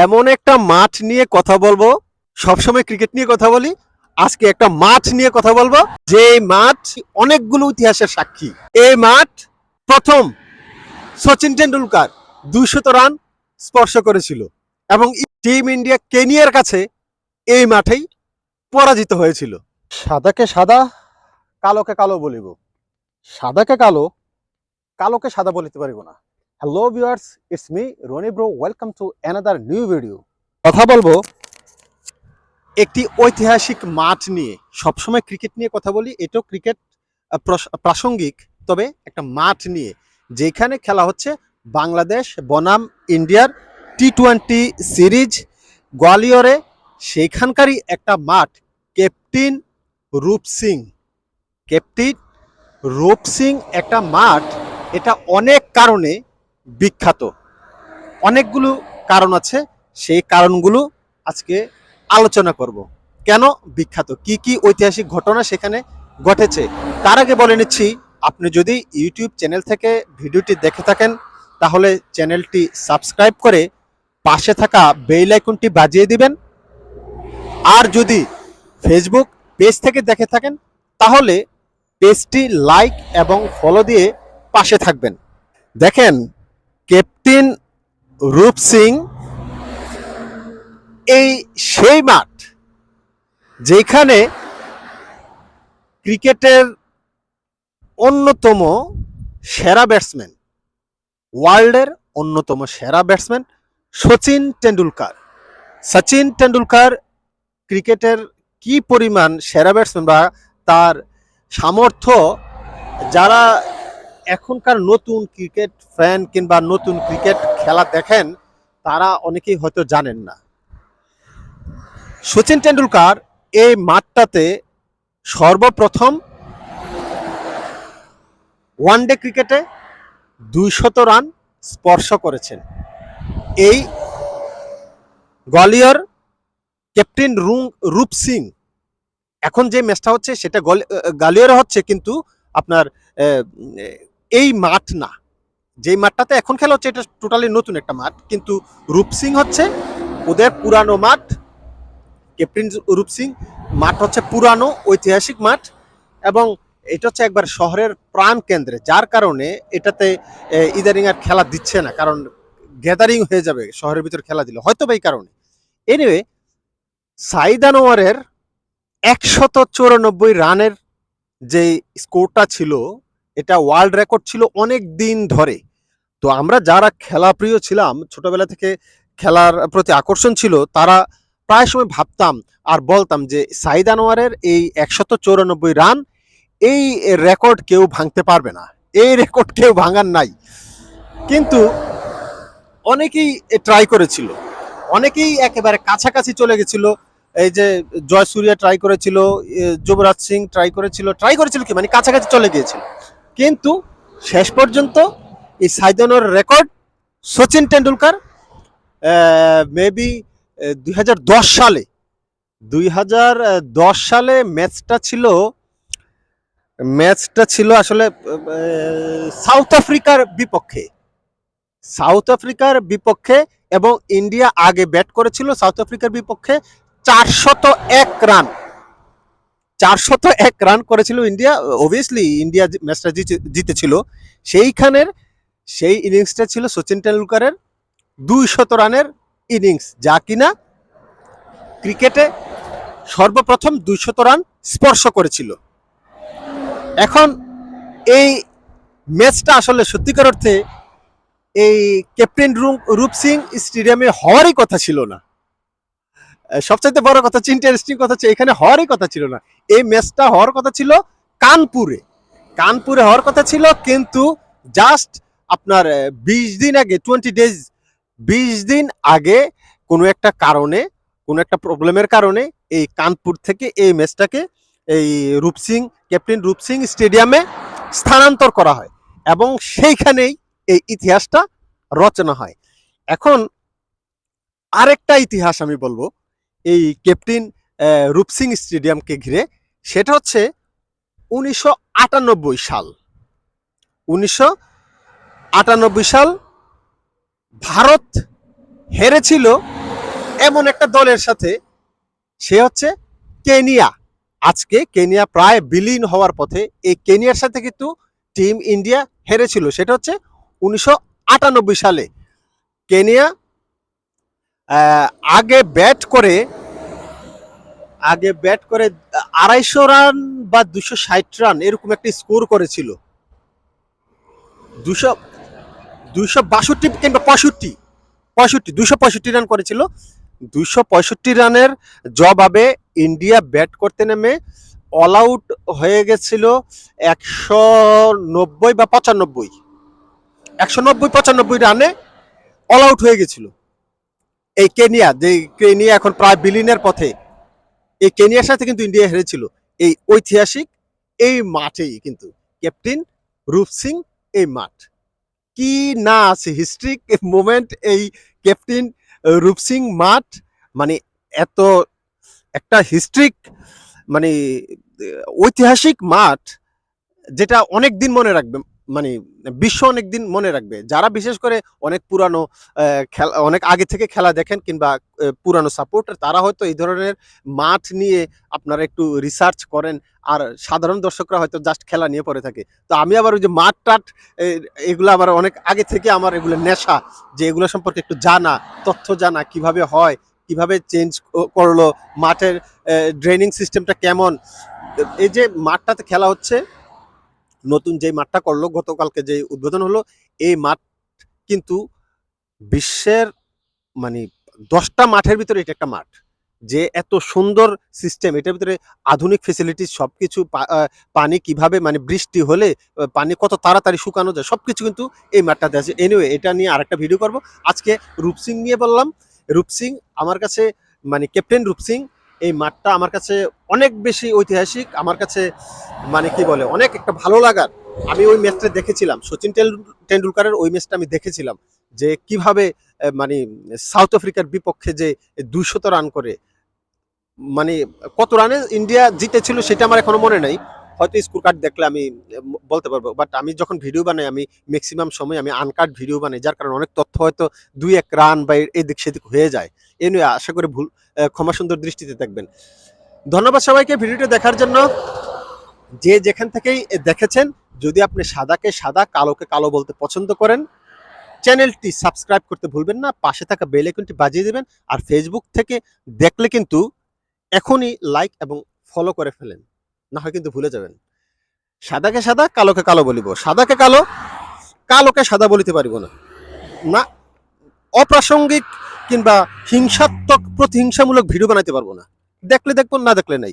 এমন একটা মাঠ নিয়ে কথা বলব, সবসময় ক্রিকেট নিয়ে কথা বলি, আজকে একটা মাঠ নিয়ে কথা বলব, যে মাঠ অনেকগুলো ইতিহাসের সাক্ষী। এই মাঠ প্রথম সচিন টেন্ডুলকার দুইশত রান স্পর্শ করেছিল এবং টিম ইন্ডিয়া কেনিয়ার কাছে এই মাঠেই পরাজিত হয়েছিল। সাদাকে সাদা, কালোকে কালো বলিব। সাদাকে কালো, কালোকে সাদা বলিতে পারিব না। Hello viewers it's me Rony bro welcome to another new video কথা বলব একটি ঐতিহাসিক মাঠ নিয়ে। সবসময় ক্রিকেট নিয়ে কথা বলি, এটাও ক্রিকেট প্রস- প্রাসঙ্গিক। তবে একটা মাঠ নিয়ে, যেখানে খেলা হচ্ছে বাংলাদেশ বনাম ইন্ডিয়ার টি টোয়েন্টি সিরিজ গোয়ালিয়রে। সেইখানকারই একটা মাঠ, ক্যাপ্টেন রূপ সিং। ক্যাপ্টেন রূপ সিং একটা মাঠ, এটা অনেক কারণে বিখ্যাত। অনেকগুলো কারণ আছে, সেই কারণগুলো আজকে আলোচনা করব। কেন বিখ্যাত? কি কি ঐতিহাসিক ঘটনা সেখানে ঘটেছে? তার আগে বলে নিচ্ছি, আপনি যদি ইউটিউব চ্যানেল থেকে ভিডিওটি দেখে থাকেন, তাহলে চ্যানেলটি সাবস্ক্রাইব করে পাশে থাকা বেল আইকনটি বাজিয়ে দিবেন। আর যদি ফেসবুক পেজ থেকে দেখে থাকেন, তাহলে পেজটি লাইক এবং ফলো দিয়ে পাশে থাকবেন। দেখেন ক্যাপ্টেন রূপ সিং এই সেই মাঠ যেখানে ক্রিকেটের অন্যতম সেরা ব্যাটসম্যান, ওয়ার্ল্ডের অন্যতম সেরা ব্যাটসম্যান সচিন টেন্ডুলকার সচিন টেন্ডুলকার ক্রিকেটের কি পরিমাণ সেরা ব্যাটসম্যান বা তার সামর্থ্য, যারা এখনকার নতুন ক্রিকেট ফ্যান কিংবা নতুন ক্রিকেট খেলা দেখেন তারা অনেকেই হয়তো জানেন না। সচিন টেন্ডুলকার এই মাঠটাতে সর্বপ্রথম ওয়ানডে ক্রিকেটে দুইশত রান স্পর্শ করেছেন। এই গোয়ালিয়র ক্যাপ্টেন রুং রূপ সিং। এখন যে ম্যাচটা হচ্ছে সেটা গল- আহ, হচ্ছে কিন্তু আপনার এই মাঠ না। যেই মাঠটাতে এখন খেলা হচ্ছে, এটা টোটালি নতুন একটা মাঠ। কিন্তু রূপ সিং হচ্ছে ওদের পুরানো মাঠ। ক্যাপ্টেন রূপ সিং, মাঠ হচ্ছে পুরানো, ঐতিহাসিক মাঠ। এবং এটা হচ্ছে একবার শহরের প্রাণ কেন্দ্রে, যার কারণে এটাতে ইদারিং আর খেলা দিচ্ছে না, কারণ গ্যাদারিং হয়ে যাবে, শহরের ভিতর খেলা দিলে। হয়তো বা এই কারণে। এনিওয়ে সাইদ আনোয়ারের একশত চৌরানব্বই রানের যে স্কোরটা ছিল এটা ওয়ার্ল্ড রেকর্ড ছিল অনেক দিন ধরে। তো আমরা যারা খেলা প্রিয় ছিলাম, ছোটবেলা থেকে খেলার প্রতি আকর্ষণ ছিল, তারা প্রায় সময় ভাবতাম আর বলতাম যে সাইদ আনোয়ারের এই একশত চৌরানব্বই রান, এই রেকর্ড কেউ ভাঙতে পারবে না। এই রেকর্ড কেউ ভাঙার নাই। কিন্তু অনেকেই ট্রাই করেছিল। অনেকেই একেবারে কাছাকাছি চলে গেছিল। এই যে জয়সূর্যা ট্রাই করেছিল যুবরাজ সিং ট্রাই করেছিল। ট্রাই করেছিল কি? মানে কাছাকাছি চলে গিয়েছিল। কিন্তু শেষ পর্যন্ত এই সাইদনের রেকর্ড সচিন টেন্ডুলকার মেবি দুই হাজার দশ সালে, দুই হাজার দশ সালে ম্যাচটা ছিল ম্যাচটা ছিল আসলে সাউথ আফ্রিকার বিপক্ষে। সাউথ আফ্রিকার বিপক্ষে এবং ইন্ডিয়া আগে ব্যাট করেছিল সাউথ আফ্রিকার বিপক্ষে চারশত এক রান চারশত এক রান করেছিল ইন্ডিয়া অবভিয়াসলি ইন্ডিয়া ম্যাচটা জিতে- জিতেছিল। সেইখানের, সেই ইনিংসটা ছিল সচিন টেন্ডুলকারের দুইশত রানের ইনিংস যা কিনা ক্রিকেটে সর্বপ্রথম দুইশত রান স্পর্শ করেছিল। এখন এই ম্যাচটা আসলে সত্যিকার অর্থে এই ক্যাপ্টেন রূপ- সিং স্টেডিয়ামে হওয়ারই কথা ছিল না। সবচাইতে বড় কথা হচ্ছে ইন্টারেস্টিং কথা হচ্ছে, এখানে হওয়ারই কথা ছিল না। এই ম্যাচটা হওয়ার কথা ছিল কানপুরে। কানপুরে হওয়ার কথা ছিল কিন্তু জাস্ট আপনার বিশ দিন আগে টোয়েন্টি ডেজ বিশ দিন আগে কোনো একটা কারণে, কোনো একটা প্রবলেমের কারণে এই কানপুর থেকে এই ম্যাচটাকে এই রূপসিং ক্যাপ্টেন রূপসিং স্টেডিয়ামে স্থানান্তর করা হয় এবং সেইখানেই এই ইতিহাসটা রচনা হয়। এখন আরেকটা ইতিহাস আমি বলব। এই ক্যাপ্টেন রূপসিং স্টেডিয়ামকে ঘিরে, সেটা হচ্ছে উনিশশো আটানব্বই সাল। উনিশশো আটানব্বই সাল ভারত হেরেছিল এমন একটা দলের সাথে, সে হচ্ছে কেনিয়া। আজকে কেনিয়া প্রায় বিলীন হওয়ার পথে, এই কেনিয়ার সাথে কিন্তু টিম ইন্ডিয়া হেরেছিল। সেটা হচ্ছে উনিশশো আটানব্বই সালে। কেনিয়া আগে ব্যাট করে, আগে ব্যাট করে আড়াইশো রান বা দুশো ষাট রান এরকম একটা স্কোর করেছিল। দুশো দুশো বাষট্টি কিংবা পঁয়ষট্টি পঁয়ষট্টি, দুশো পঁয়ষট্টি রান করেছিল। দুশো পঁয়ষট্টি রানের জবাবে ইন্ডিয়া ব্যাট করতে নেমে অল আউট হয়ে গেছিল একশো নব্বই বা পঁচানব্বই। একশো নব্বই, পঁচানব্বই রানে অল আউট হয়ে গেছিল। এই কেনিয়া, যে কেনিয়া এখন প্রায় বিলিনের পথে, এই কেনিয়ার সাথে কিন্তু ইন্ডিয়া হেরেছিল। এই ঐতিহাসিক এই মাঠেই কিন্তু ক্যাপ্টেন রূপ সিং এই মাঠ। কি না আছে হিস্ট্রিক মোমেন্ট এই ক্যাপ্টেন রূপ সিং মাঠ? মানে এত একটা হিস্ট্রিক মানে ঐতিহাসিক মাঠ যেটা অনেক দিন মনে রাখবে মানে বিশ্ব অনেক দিন মনে রাখবে। যারা বিশেষ করে অনেক পুরানো খেলা, অনেক আগে থেকে খেলা দেখেন কিংবা পুরানো সাপোর্টার, তারা হয়তো এই ধরনের মাঠ নিয়ে আপনারা একটু রিসার্চ করেন আর সাধারণ দর্শকরা হয়তো জাস্ট খেলা নিয়ে পড়ে থাকে। তো আমি আবার ওই যে মাঠ টাট এগুলো আবার অনেক আগে থেকে আমার এগুলো নেশা যে এগুলো সম্পর্কে একটু জানা, তথ্য জানা, কীভাবে হয়, কীভাবে চেঞ্জ করল, মাঠের ড্রেনিং সিস্টেমটা কেমন? এই যে মাঠটাতে খেলা হচ্ছে নতুন যে মাঠটা করল গতকালকে যে উদ্বোধন হলো এই মাঠ কিন্তু বিশ্বের মানে দশটা মাঠের ভিতরে এটা একটা মাঠ। যে এত সুন্দর সিস্টেম এটার ভিতরে আধুনিক ফেসিলিটি সবকিছু পা- আহ, পানি কীভাবে মানে বৃষ্টি হলে পানি কত তাড়াতাড়ি শুকানো যায় সব কিছু কিন্তু এই মাঠটাতে আছে। এনিওয়ে এটা নিয়ে আরেকটা ভিডিও করব। আজকে রূপসিং নিয়ে বললাম। রূপসিং আমার কাছে মানে ক্যাপ্টেন রূপসিং এই মাঠটা আমার কাছে অনেক বেশি ঐতিহাসিক, আমার কাছে মানে কি বলে, অনেক একটা ভালো লাগার। আমি ওই ম্যাচটা দেখেছিলাম, সচিন টেন্ডু- টেন্ডুলকারের ওই ম্যাচটা আমি দেখেছিলাম যে কীভাবে মানে সাউথ আফ্রিকার বিপক্ষে যে দুইশত রান করে মানে কত রানে ইন্ডিয়া জিতেছিল সেটা আমার এখনও মনে নাই হয়তো স্কোর কার্ড দেখলে আমি, বলতে পারব। বাট আমি যখন ভিডিও বানাই, আমি ম্যাক্সিমাম সময় আমি আনকাট ভিডিও বানাই, যার কারণে অনেক তথ্য হয়তো দুই এক রান বা এদিক সেদিক হয়ে যায়। এ নিয়ে আশা করি ভুল ক্ষমা সুন্দর দৃষ্টিতে দেখবেন। ধন্যবাদ সবাইকে ভিডিওটা দেখার জন্য। যে যেখান থেকেই দেখেছেন, যদি আপনি সাদাকে সাদা, কালোকে কালো বলতে পছন্দ করেন চ্যানেলটি সাবস্ক্রাইব করতে ভুলবেন না, পাশে থাকা বেল আইকনটি বাজিয়ে দেবেন, আর ফেসবুক থেকে দেখলে কিন্তু এখনই লাইক এবং ফলো করে ফেলেন। না হয় কিন্তু ভুলে যাবেন। সাদাকে সাদা, কালোকে কালো বলিব। সাদাকে কালো, কালোকে সাদা বলিতে পারিব না। না, অপ্রাসঙ্গিক কিংবা হিংসাত্মক, প্রতিহিংসামূলক ভিডিও বানাইতে পারব না। দেখলে দেখব, না দেখলে নাই।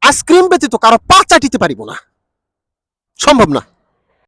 আইসক্রিম ব্যতীত কারও পা চাটিতে পারিব না। সম্ভব না।